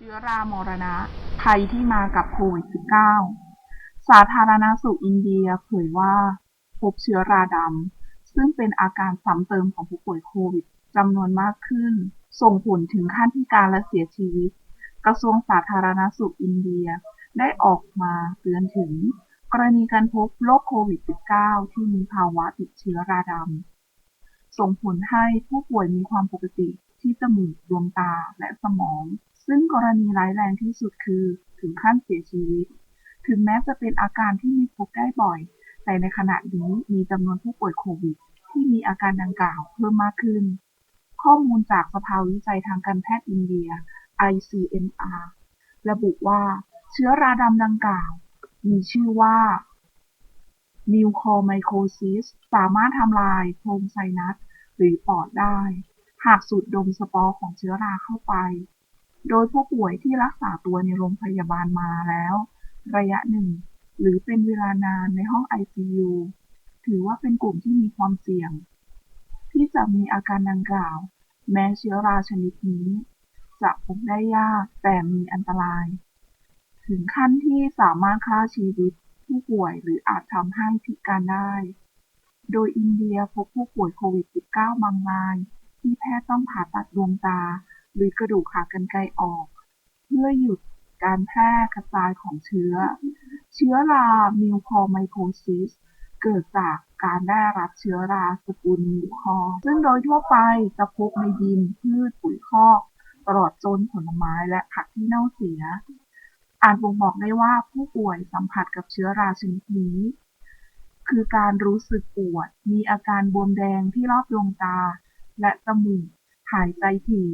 เชื้อรามรณะภัยที่มากับโควิด -19 สาธารณสุขอินเดียเผยว่า พบเชื้อราดำ ซึ่งเป็นอาการซ้ำเติมของผู้ป่วยโควิดจำนวนมากขึ้น ส่งผลถึงขั้นพิการและเสียชีวิต กระทรวงสาธารณสุขอินเดียได้ออกมาเตือนถึง กรณีการพบโรคโควิด -19 ที่มีภาวะติดเชื้อราดำ ส่งผลให้ผู้ป่วยมีความปกติที่จมูกดวงตาและสมอง ซึ่งกรณีร้ายแรงที่สุดคือ ถึงขั้นเสียชีวิต ถึงแม้จะเป็นอาการที่มีพบได้บ่อย แต่ในขณะนี้มีจำนวนผู้ป่วยโควิด ที่มีอาการดังกล่าวเพิ่มมากขึ้น ข้อมูลจากสภาวิจัยทางการแพทย์อินเดีย ICMR ระบุว่าเชื้อราดำดังกล่าว มีชื่อว่า Mucormycosis สามารถทำลายโพรงไซนัสหรือปอดได้ หากสูดดมสปอร์ของเชื้อราเข้าไป โดยผู้ป่วยที่รักษาตัวในโรงพยาบาลมาแล้ว ระยะหนึ่ง หรือเป็นเวลานานในห้อง ICU ถือว่าเป็นกลุ่มที่มีความเสี่ยง ที่จะมีอาการดังกล่าว แม้เชื้อราชนิดนี้ จะพบได้ยากแต่มีอันตราย ถึงขั้นที่สามารถฆ่าชีวิตผู้ป่วยหรืออาจทำให้พิการได้ โดยอินเดียพบผู้ป่วยโควิด -19 บางราย ที่แพทย์ต้องผ่าตัดดวงตา หรือกระดูกขากรรไกรออก เพื่อหยุดการแพร่กระจายของเชื้อ เชื้อรามิวคอไมโครซิสเกิดจากการได้รับเชื้อราสกุลมิวคอซึ่งโดยทั่วไปจะพบในดินพืชปุ๋ยคอกตลอดจนผลไม้และผักที่เน่าเสีย อาจบ่งบอกได้ว่าผู้ป่วยสัมผัสกับเชื้อราชนิดนี้ คือการรู้สึกปวด มีอาการบวมแดงที่รอบดวงตา และจมูก หายใจถี่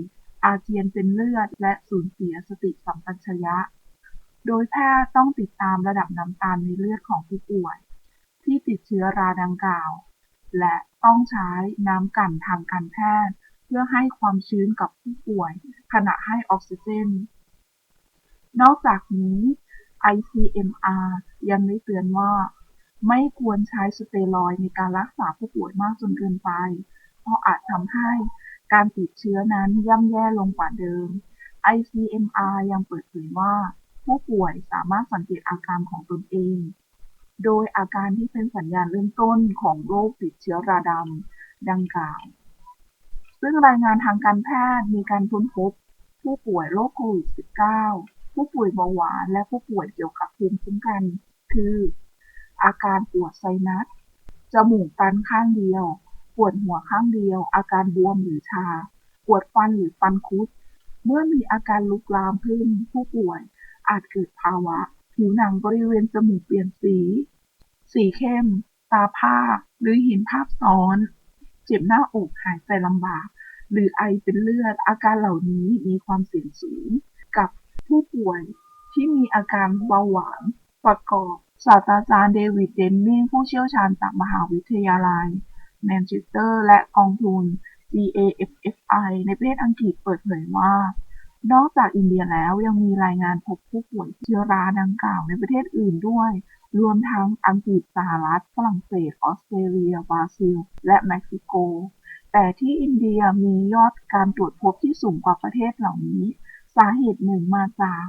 อาเจียนเป็นเลือด และสูญเสียสติสัมปชัญญะ โดยแพทย์ต้องติดตามระดับน้ำตาลในเลือดของผู้ป่วย ที่ติดเชื้อราดังกล่าว และต้องใช้น้ำกั่นทางการแพทย์ เพื่อให้ความชื้นกับผู้ป่วย ขณะให้ออกซิเจน นอกจากนี้ ICMR ยังได้เตือนว่า ไม่ควรใช้สเตียรอยในการรักษาผู้ป่วยมากจนเกินไป เพราะอาจทำให้ การติดเชื้อนั้นย่ำแย่ลงกว่าเดิม ICMR ยังเปิดเผยว่า ผู้ป่วยสามารถสังเกตอาการของตนเอง โดยอาการที่เป็นสัญญาณเริ่มต้นของโรคติดเชื้อราดำดังกล่าว ซึ่งรายงานทางการแพทย์มีการค้นพบ ผู้ป่วยโรคโควิด -19 ผู้ป่วยเบาหวานและผู้ป่วยเกี่ยวกับภูมิคุ้มกัน คือ อาการปวดไซนัส จมูกตันข้างเดียว ปวดหัวข้างเดียว อาการบวมหรือชา ปวดฟันหรือฟันคุด เมื่อมีอาการลุกลามขึ้น ผู้ป่วยอาจเกิดภาวะ ผิวหนังบริเวณจมูกเปลี่ยนสี สีเข้ม ตาผ้า หรือเห็นภาพซ้อน เจ็บหน้าอกหายใจลำบาก หรือไอเป็นเลือด อาการเหล่านี้มีความเสี่ยงสูง กับผู้ป่วยที่มีอาการเบาหวานประกอบศาสตราจารย์เดวิดเดนมิงผู้เชี่ยวชาญจากมหาวิทยาลัย แมนเชสเตอร์และกองทุน GAFFI ในประเทศอังกฤษเปิดเผยว่า นอกจากอินเดียแล้วยังมีรายงานพบผู้ป่วยเชื้อราดังกล่าวในประเทศอื่นด้วย รวมทั้งอังกฤษสหรัฐฝรั่งเศส ออสเตรเลีย บราซิล และเม็กซิโก แต่ที่อินเดียมียอดการตรวจพบที่สูงกว่าประเทศเหล่านี้ สาเหตุหนึ่งมาจาก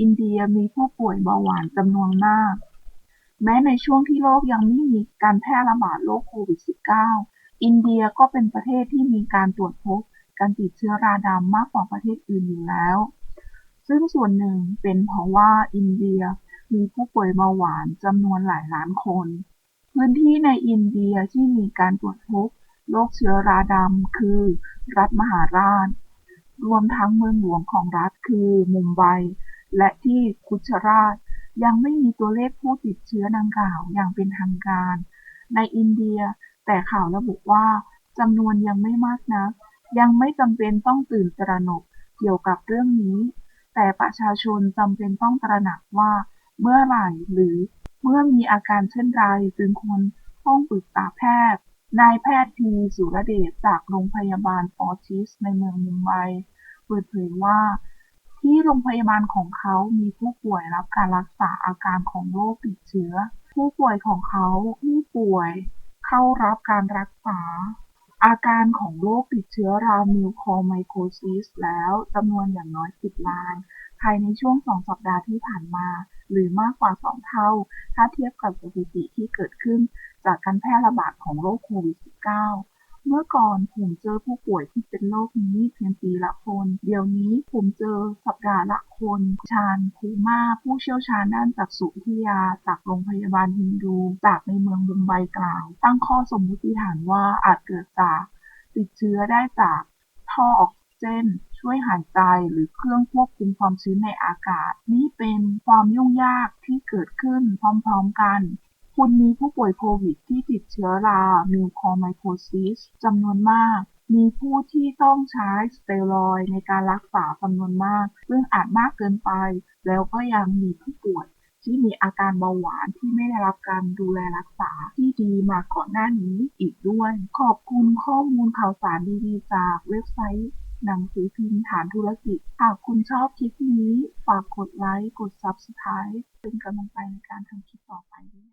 อินเดียมีผู้ป่วยเบาหวานจำนวนมาก แม้ในช่วงที่โลกยังไม่มีการแพร่ระบาดโรคโควิด -19 อินเดียก็เป็นประเทศที่มีการตรวจพบการติดเชื้อราดำมากกว่าประเทศอื่นอยู่แล้ว ซึ่งส่วนหนึ่งเป็นเพราะว่าอินเดียมีผู้ป่วยเบาหวานจำนวนหลายล้านคน พื้นที่ในอินเดียที่มีการตรวจพบโรคเชื้อราดำคือ รัฐมหาราช รวมทั้งเมืองหลวงของรัฐคือมุมไบและที่กุจราต ยังไม่มีตัวเลขผู้ติดเชื้อดังกล่าวอย่างเป็นทางการ ในอินเดีย แต่ข่าวระบุว่าจำนวนยังไม่มากนัก ยังไม่จำเป็นต้องตื่นตระหนกเกี่ยวกับเรื่องนี้ แต่ประชาชนจำเป็นต้องตระหนักว่า เมื่อไหร่หรือเมื่อมีอาการเช่นไรจึงควรต้องปรึกษาแพทย์ นายแพทย์ทีสุรเดชจากโรงพยาบาลฟอร์ติสในเมืองมุมไบเปิดเผยว่า ที่โรงพยาบาลของเขามีผู้ป่วยรับการรักษาอาการของโรคติดเชื้อ ผู้ป่วยของเขาผู้ป่วยเข้ารับการรักษา อาการของโรคติดเชื้อรามิวคอร์ไมโคซิสแล้วจำนวนอย่างน้อย 10 รายภายในช่วง 2 สัปดาห์ที่ผ่านมา หรือมากกว่า 2 เท่า ถ้าเทียบกับสถิติที่เกิดขึ้นจากการแพร่ระบาดของโรคโควิด -19 เมื่อก่อนผมเจอผู้ป่วยที่เป็นโรคนี้เพียงปีละคน เดี๋ยวนี้ผมเจอสัปดาห์ละคน ชาญคูมาผู้เชี่ยวชาญด้านจักษุวิทยาจากโรงพยาบาลฮินดู จากในเมืองมุมไบกล่าว ตั้งข้อสมมติฐานว่าอาจเกิดจากติดเชื้อได้จากท่อออกซิเจนช่วยหายใจหรือเครื่องควบคุมความชื้นในอากาศ นี่เป็นความยุ่งยากที่เกิดขึ้นพร้อมๆกัน คุณมีผู้ป่วยโควิดที่ติดเชื้อรามิวคอร์ไมโคซิสจำนวนมาก มีผู้ที่ต้องใช้สเตียรอยในการรักษาจำนวนมาก ซึ่งอาจมากเกินไป แล้วก็ยังมีผู้ป่วยที่มีอาการเบาหวานที่ไม่ได้รับการดูแลรักษาที่ดีมาก่อนหน้านี้อีกด้วย ขอบคุณข้อมูลข่าวสารดีๆ จากเว็บไซต์หนังสือพิมพ์ฐานธุรกิจ หากคุณชอบคลิปนี้ ฝากกดไลค์ กด Subscribe เป็นกำลังใจในการทำคลิปต่อไปด้วย